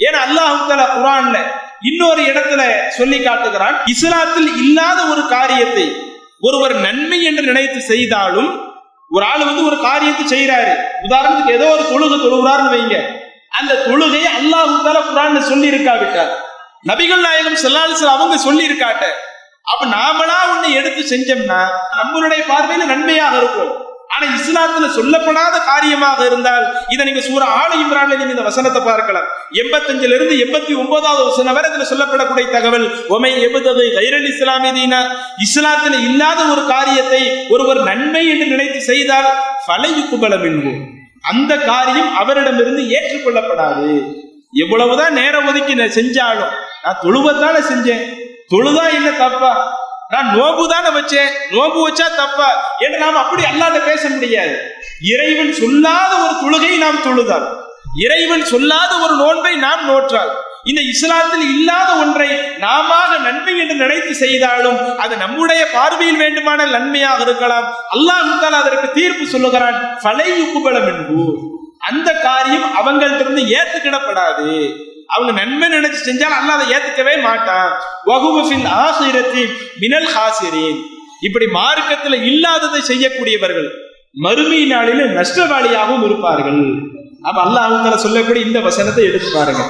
ஏன்னா அல்லாஹுத்தல குரான்ல இன்னொரு இடத்துல சொல்லி காட்டுகிறான் இஸ்லாத்தில் இல்லாத ஒரு காரியத்தை ஒருவர் நன்மை என்று நினைத்து செய்தாலும் ஒரு ஆள் வந்து ஒரு காரியத்தை செய்யறாரு உதாரணத்துக்கு ஏதோ ஒரு தொழுகை தொழுகிறாருன்னு வைங்க. அந்த தொழுகையை அல்லாஹு குரான் சொல்லி இருக்காவிட்டார் நபிகள் நாயகம் செல்லாலிசல் அவங்க சொல்லி இருக்காட்ட அப்ப நாமளா ஒண்ணு எடுத்து செஞ்சோம்னா நம்மளுடைய பார்வையில நன்மையாக இருக்கும். ஆனா இஸ்லாத்துல சொல்லப்படாத காரியமாக இருந்தால் இதை நீங்க சூற ஆளு இம்ரான்ல நீங்க இந்த வசனத்தை பார்க்கலாம். எண்பத்தஞ்சுல இருந்து எண்பத்தி ஒன்பதாவது வசனம் வரை இதுல சொல்லப்படக்கூடிய தகவல் ஒமை எபுதது கைரல் இஸ்லாமியதீனா இஸ்லாத்துல இல்லாத ஒரு காரியத்தை ஒருவர் நன்மை என்று நினைத்து செய்தால் பலையுக்கு பலம் என்போம் அந்த காரியம் அவரிடமிருந்து ஏற்றுக்கொள்ளப்படாது. எவ்வளவுதான் நேரம் ஒதுக்கி நான் செஞ்சாலும் நான் தொழுவத்தால செஞ்சேன். தொழுதா என்ன தப்பா? நான் நோம்பு தானே வச்சேன். நோம்பு வச்சா தப்பா. என்று நாம் அப்படி அல்லாத பேச முடியாது. இறைவன் சொல்லாத ஒரு தொழுகை நாம் தொழுதால் இறைவன் சொல்லாத ஒரு நோன்பை நாம் நோற்றால் இந்த இஸ்லாத்தில் இல்லாத ஒன்றை நாம நன்மை என்று நினைத்து செய்தாலும் அது நம்முடைய பார்வையில் வேண்டுமான நன்மையாக இருக்கலாம். அல்லாஹ் அதற்கு தீர்ப்பு சொல்லுகிறான் பலை உக்குபலம் என்பூர் அந்த காரியம் அவங்கள்ட்ட இருந்து ஏத்துக்கிடப்படாது. அவங்க நன்மை நினைச்சு செஞ்சால் அல்ல அதை ஏத்துக்கவே மாட்டான். வகுவஃபில் ஆசிரத்தி மினல் ஹாசிரீன். இப்படி மார்க்கத்துல இல்லாததை செய்யக்கூடியவர்கள் மறுமை நாளில நஷ்டவாளியாகவும் இருப்பார்கள். அப்ப அல்லாஹ் சொல்லக்கூடிய இந்த வசனத்தை எடுத்து பாருங்க.